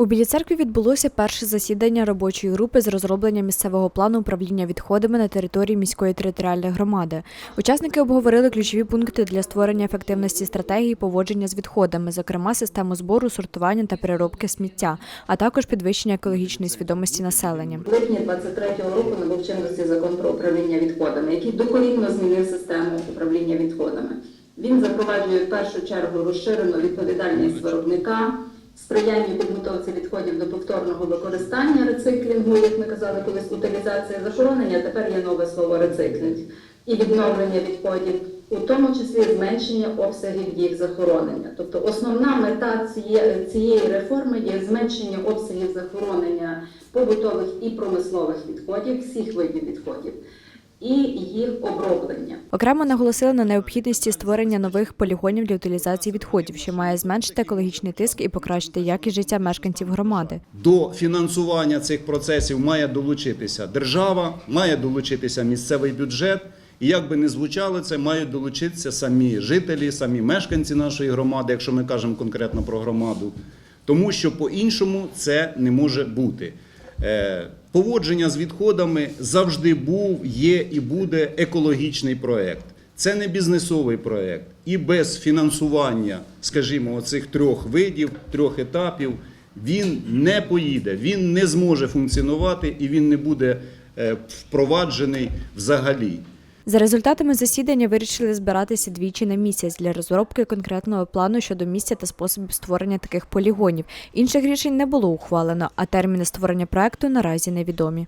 У Білій церкві відбулося перше засідання робочої групи з розроблення місцевого плану управління відходами на території міської територіальної громади. Учасники обговорили ключові пункти для створення ефективності стратегії поводження з відходами, зокрема систему збору, сортування та переробки сміття, а також підвищення екологічної свідомості населення. В липні 23-го року набув чинності закон про управління відходами, який докорінно змінив систему управління відходами. Він запроваджує в першу чергу розширену відповідальність виробника, сприяння підготовці відходів до повторного використання рециклінгу, як ми казали колись, утилізація захоронення, тепер є нове слово рециклінг, і відновлення відходів, у тому числі зменшення обсягів їх захоронення. Тобто основна мета цієї, цієї реформи є зменшення обсягів захоронення побутових і промислових відходів, всіх видів відходів, і їх оброблення. Окремо наголосили на необхідності створення нових полігонів для утилізації відходів, що має зменшити екологічний тиск і покращити якість життя мешканців громади. До фінансування цих процесів має долучитися держава, має долучитися місцевий бюджет. І як би не звучало це, мають долучитися самі жителі, самі мешканці нашої громади, якщо ми кажемо конкретно про громаду, тому що по-іншому це не може бути. Е, Поводження з відходами завжди був, є і буде екологічний проєкт. Це не бізнесовий проєкт. І без фінансування, скажімо, оцих трьох видів, трьох етапів, він не поїде, він не зможе функціонувати і він не буде е, впроваджений взагалі. За результатами засідання вирішили збиратися двічі на місяць для розробки конкретного плану щодо місця та способів створення таких полігонів. Інших рішень не було ухвалено, а терміни створення проекту наразі невідомі.